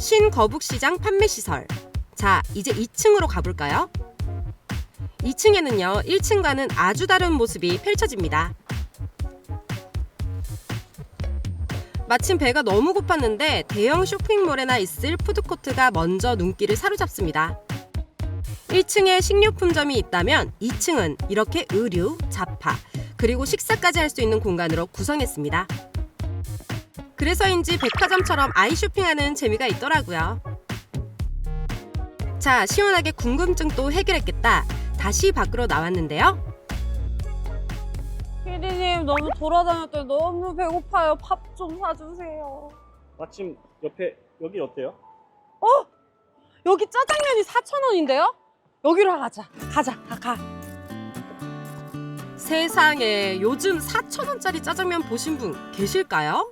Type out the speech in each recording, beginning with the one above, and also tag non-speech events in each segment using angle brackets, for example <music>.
신거북시장 판매시설. 자, 이제 2층으로 가볼까요? 2층에는요, 1층과는 아주 다른 모습이 펼쳐집니다. 마침 배가 너무 고팠는데 대형 쇼핑몰에나 있을 푸드코트가 먼저 눈길을 사로잡습니다. 1층에 식료품점이 있다면 2층은 이렇게 의류, 잡화, 그리고 식사까지 할 수 있는 공간으로 구성했습니다. 그래서인지 백화점처럼 아이 쇼핑하는 재미가 있더라고요. 자, 시원하게 궁금증도 해결했겠다. 다시 밖으로 나왔는데요. 피디님 너무 돌아다녔더니 너무 배고파요. 밥 좀 사주세요. 마침 옆에 여기 어때요? 여기 짜장면이 4,000원인데요? 여기로 가자. 가자. 가, 가. 세상에 요즘 4,000원짜리 짜장면 보신 분 계실까요?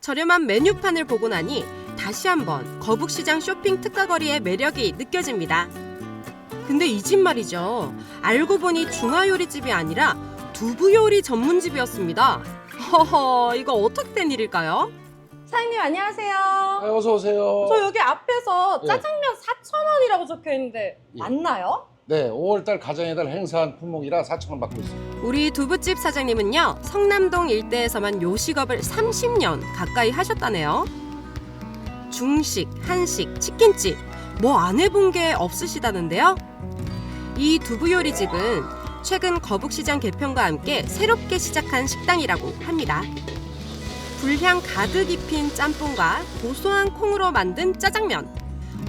저렴한 메뉴판을 보고 나니 다시 한번 거북시장 쇼핑 특가거리의 매력이 느껴집니다. 근데 이 집 말이죠. 알고 보니 중화요리집이 아니라 두부요리 전문집이었습니다. 허허, 이거 어떻게 된 일일까요? 사장님 안녕하세요. 아, 어서 오세요. 저 여기 앞에서 예. 짜장면 4,000원이라고 적혀 있는데 예. 맞나요? 네, 5월달 가정의 달 행사한 품목이라 4천 원 받고 있습니다. 우리 두부집 사장님은요 성남동 일대에서만 요식업을 30년 가까이 하셨다네요. 중식, 한식, 치킨집 뭐 안 해본 게 없으시다는데요. 이 두부 요리집은 최근 거북시장 개편과 함께 새롭게 시작한 식당이라고 합니다. 불향 가득 입힌 짬뽕과 고소한 콩으로 만든 짜장면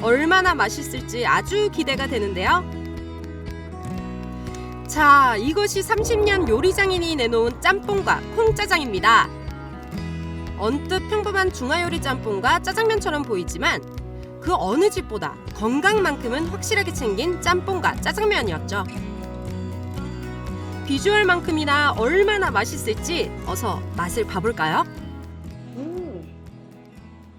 얼마나 맛있을지 아주 기대가 되는데요. 자, 이것이 30년 요리장인이 내놓은 짬뽕과 콩짜장입니다. 언뜻 평범한 중화요리 짬뽕과 짜장면처럼 보이지만 그 어느 집보다 건강만큼은 확실하게 챙긴 짬뽕과 짜장면이었죠. 비주얼만큼이나 얼마나 맛있을지 어서 맛을 봐볼까요? 음.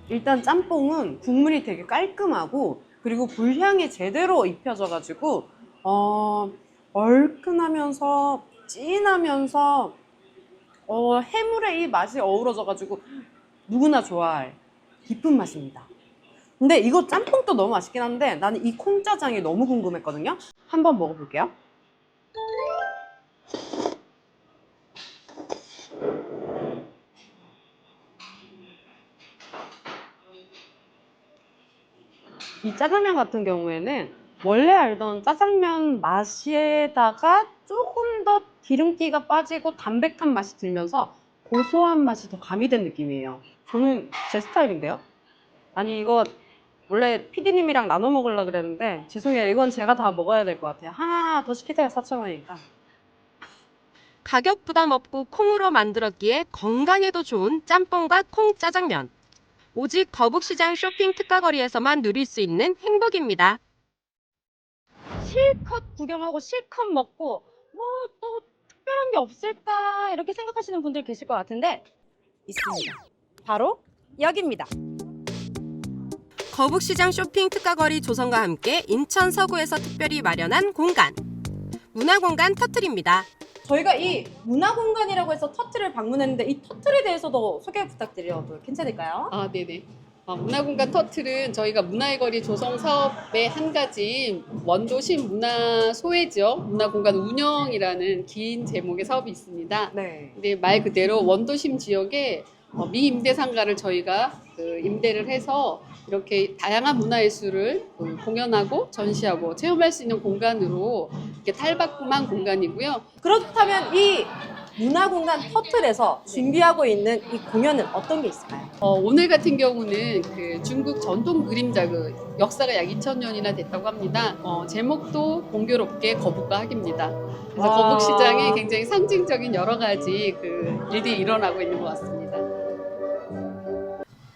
일단 짬뽕은 국물이 되게 깔끔하고 그리고 불향이 제대로 입혀져가지고 어, 얼큰하면서 진하면서 어, 해물의 이 맛이 어우러져가지고 누구나 좋아할 깊은 맛입니다. 근데 이거 짬뽕도 너무 맛있긴 한데 나는 이 콩짜장이 너무 궁금했거든요. 한번 먹어볼게요. 이 짜장면 같은 경우에는 원래 알던 짜장면 맛에다가 조금 더 기름기가 빠지고 담백한 맛이 들면서 고소한 맛이 더 가미된 느낌이에요. 저는 제 스타일인데요. 아니 이거 원래 피디님이랑 나눠 먹으려고 그랬는데 죄송해요. 이건 제가 다 먹어야 될 것 같아요. 하나 더 시키세요. 4,000원이니까. 가격 부담 없고 콩으로 만들었기에 건강에도 좋은 짬뽕과 콩 짜장면. 오직 거북시장 쇼핑 특가거리에서만 누릴 수 있는 행복입니다. 실컷 구경하고 실컷 먹고 뭐 또 특별한 게 없을까 이렇게 생각하시는 분들 계실 것 같은데 있습니다. 바로 여기입니다. 거북시장 쇼핑 특가거리 조성과 함께 인천 서구에서 특별히 마련한 공간. 문화공간 터틀입니다. 저희가 이 문화공간이라고 해서 터틀을 방문했는데 이 터틀에 대해서도 소개 부탁드려도 괜찮을까요? 아, 네네. 아, 문화공간 터틀은 저희가 문화의 거리 조성 사업의 한 가지 원도심 문화 소외 지역 문화공간 운영이라는 긴 제목의 사업이 있습니다. 네. 근데 말 그대로 원도심 지역에 어, 미임대 상가를 저희가 그 임대를 해서 이렇게 다양한 문화예술을 그 공연하고 전시하고 체험할 수 있는 공간으로 이렇게 탈바꿈한 공간이고요. 그렇다면 이 문화공간 터틀에서 준비하고 있는 이 공연은 어떤 게 있을까요? 어, 오늘 같은 경우는 그 중국 전통 그림자 그 역사가 약 2000년이나 됐다고 합니다. 어, 제목도 공교롭게 거북과 학입니다. 그래서 아. 거북 시장에 굉장히 상징적인 여러 가지 그 일들이 일어나고 있는 것 같습니다.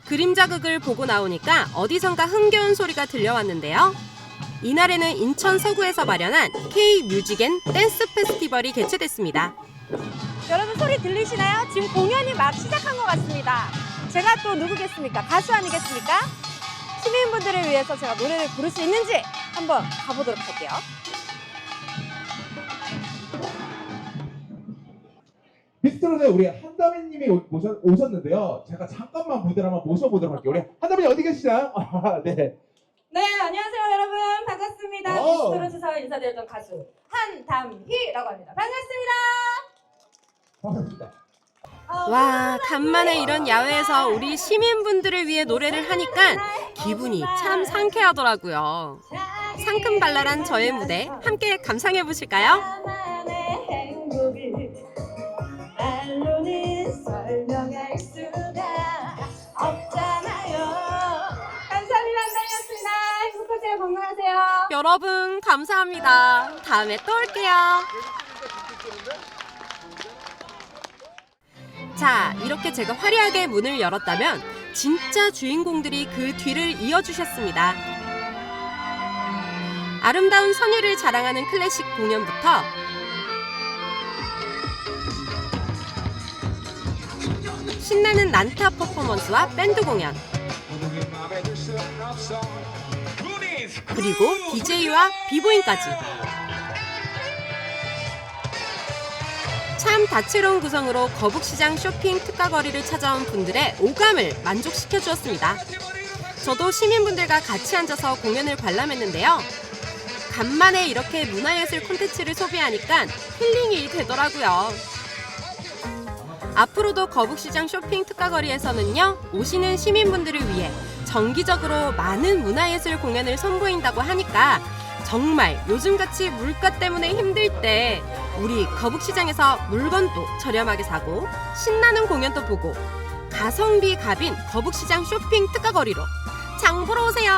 그림 자극을 보고 나오니까 어디선가 흥겨운 소리가 들려왔는데요. 이날에는 인천 서구에서 마련한 K 뮤직 앤 댄스 페스티벌이 개최됐습니다. 여러분 소리 들리시나요? 지금 공연이 막 시작한 것 같습니다. 제가 또 누구겠습니까? 가수 아니겠습니까? 시민분들을 위해서 제가 노래를 부를 수 있는지 한번 가보도록 할게요. 게스트로는 우리 한다미님이 오셨, 오셨는데요. 제가 잠깐만 무대를 한번 모셔보도록 할게요. 우리 한다미님 어디 계시나요? <laughs> 아, 네. 네, 안녕하세요, 여러분. 반갑습니다. 어. 게스트로 주서 인사드렸던 가수 한담희라고 합니다. 반갑습니다. 반갑습니다. 어, 와, 간만에 이런 야외에서 우리 시민분들을 위해 노래를 하니까 기분이 참 상쾌하더라고요. 상큼발랄한 저의 무대 함께 감상해 보실까요? 여러분 감사합니다. 다음에 또 올게요. 자, 이렇게 제가 화려하게 문을 열었다면 진짜 주인공들이 그 뒤를 이어주셨습니다. 아름다운 선율을 자랑하는 클래식 공연부터 신나는 난타 퍼포먼스와 밴드 공연 그리고 DJ와 비보잉까지 참 다채로운 구성으로 거북시장 쇼핑 특가거리를 찾아온 분들의 오감을 만족시켜 주었습니다. 저도 시민분들과 같이 앉아서 공연을 관람했는데요. 간만에 이렇게 문화예술 콘텐츠를 소비하니까 힐링이 되더라고요. 앞으로도 거북시장 쇼핑 특가거리에서는요, 오시는 시민분들을 위해 정기적으로 많은 문화예술 공연을 선보인다고 하니까 정말 요즘같이 물가 때문에 힘들 때 우리 거북시장에서 물건도 저렴하게 사고 신나는 공연도 보고 가성비 갑인 거북시장 쇼핑 특가거리로 장 보러 오세요.